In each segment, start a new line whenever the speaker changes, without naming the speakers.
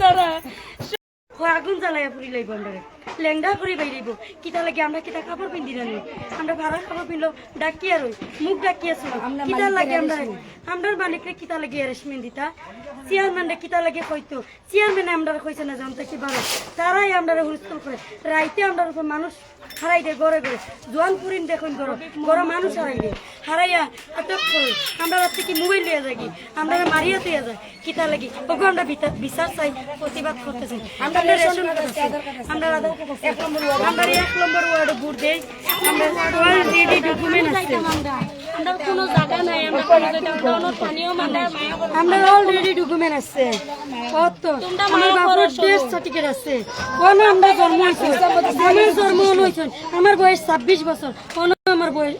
হয় আগুন জ্বালাইয়া পুরি লাইব আমরা লেংডা করে বাইরিব কিতা লাগে আমরা কিতা খাবার পিন্ধি রানি আমরা ভাড়া খাবার পিনলো ডাকিয়া রই মুখ ডাকিয়া শুনো কিতা লাগে আমরা আমরা মালিকরে কিতা লাগে রেশমিন দিতা? চেয়ারম্যানরা কিতা লাগে কইতো? চেয়ারম্যানে আমরা কইছে না জানতে কি বারো তারাই আমরা হুলস্থুল করে। রাইতে আমরা উপর মানুষ হারাই দেয় গড়ে গড়ে। জোয়ান পুরিন দেখুন গড় গড় মানুষ হারাই দেয়। হারাইয়া আটক করে আমরা রাত্রে কি মোবাইল লিয়ে যাই আমরা মারিয়া দিয়ে যায়। কিতা লাগি ওকে আমরা বিচার চাই প্রতিবাদ করতে চাই। আমরা রেশন আমরা। আমরা এক নম্বর ওয়ার্ডে ভোট দেই। আমরা ডকুমেন্ট আছে।
আমরা কোনো জায়গা নাই আমরা কোনো জায়গা কোনো পানিও
আমরা অলরেডি ডকুমেন্ট আছে। কত? আমার বাবার ডেথ সার্টিফিকেট আছে। কোন আমরা জন্ম হয়েছে আমার জন্ম হয়েছে আমার বয়স ছাব্বিশ বছর কোন আমার বয়স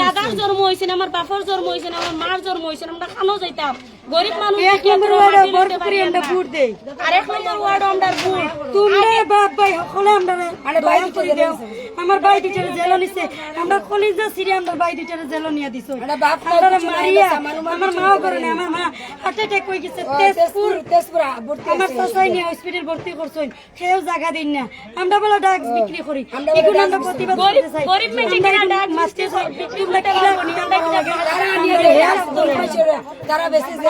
দাদার জন্ম হয়েছে আমার বাপর জন্ম হয়েছে আমার মার জন্ম হয়েছে আমরা খানো যাইতাম। গরিব মানুষ
এক নম্বর ওয়ার্ডে বরফ করে আমরা ভোট দেই।
আর এক নম্বর ওয়ার্ড আমরা ভুল
তোমরা বাপ ভাই সকলে আমরা দয়া করে দেও। আমার ভাই দুটারে জেল নিছে। আমরা কলিজা সিরি আমরা ভাই দুটারে জেল নিয়ে দিছো। আমরা মারিয়া আমার মাও করে না আমার মা হার্ট অ্যাটাক হয়ে গেছে তেজপুর। আমার চাচাই নিয়ে হসপিটাল ভর্তি করছেন সেও জায়গা দিন না। আমরা বলে ড্রাগস বিক্রি করি। এগুলো আমরা প্রতিবাদ করতে চাই।
গরিব মেয়েকে
আমরা
কেনা
একটু
drugs
মাস্টার তোমরা কি লাগো? আমরা কি লাগো?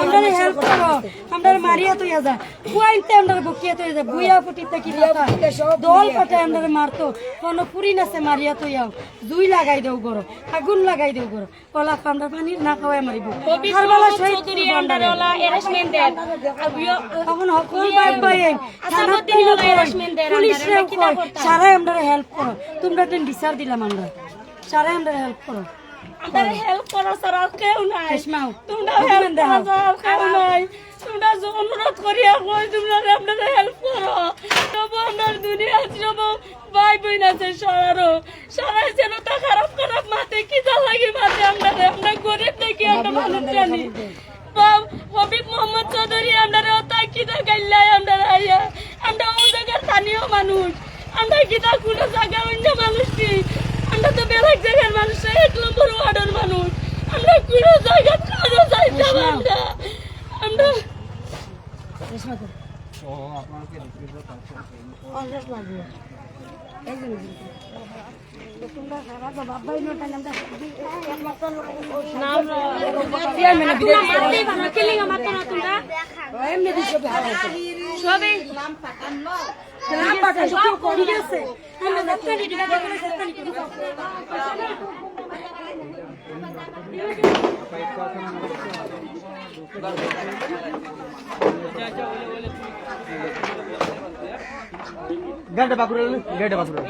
আমরা হেল্প করো আমরা মারিয়া তো যা কুয়াইতে আমরা বকিয়া তো যা বুয়া ফুটিতে কি দল পাটে আমরা মারতো। কোন পুরি নাছে মারিয়া তো যাও জুই লাগাই দেও গরো। আগুন লাগাই দেও গরো। কলা আমরা পানি না খাওয়াই মারিব।
চৌধুরী আন্ডারে ওলা দেন।
এখন সকল পুলিশ
আমরা
হেল্প করো। তোমরা তো বিচার দিলাম আমরা। সারাই আমরা হেল্প করো।
আমরা হেল্প করো ছাড়া কেউ নাই। তোমরা হেল্প করো ছাড়া কেউ নাই। তোমরা অনুরোধ করিয়া কই তোমরা আপনারা হেল্প করো। সব আমার দুনিয়া সব ভাই বোন আছে সারারও সারাই যেন তা খারাপ খারাপ মাতে কি যা লাগে মাতে আমরা আমরা গরিব নাকি আমরা মানুষ জানি। হবিব মোহাম্মদ চৌধুরী আমরা ওটা কিতা গাইলাই আমরা আইয়া আমরা ও জায়গার স্থানীয় মানুষ। আমরা কোনো জায়গা অন্য মানুষ আমরা তো বেলেগ জায়গার মানুষ নম্বর ওয়ার্ডের মানুষ। আমরা কোনো জায়গা কোনো যাইতাম আমরা আমরা তোমরা মারতেই পারো কিলিং মারতো না তোমরা? সবে
ঠিক আছে। আমরা যাত্রানি ডিবা করে যাত্রানি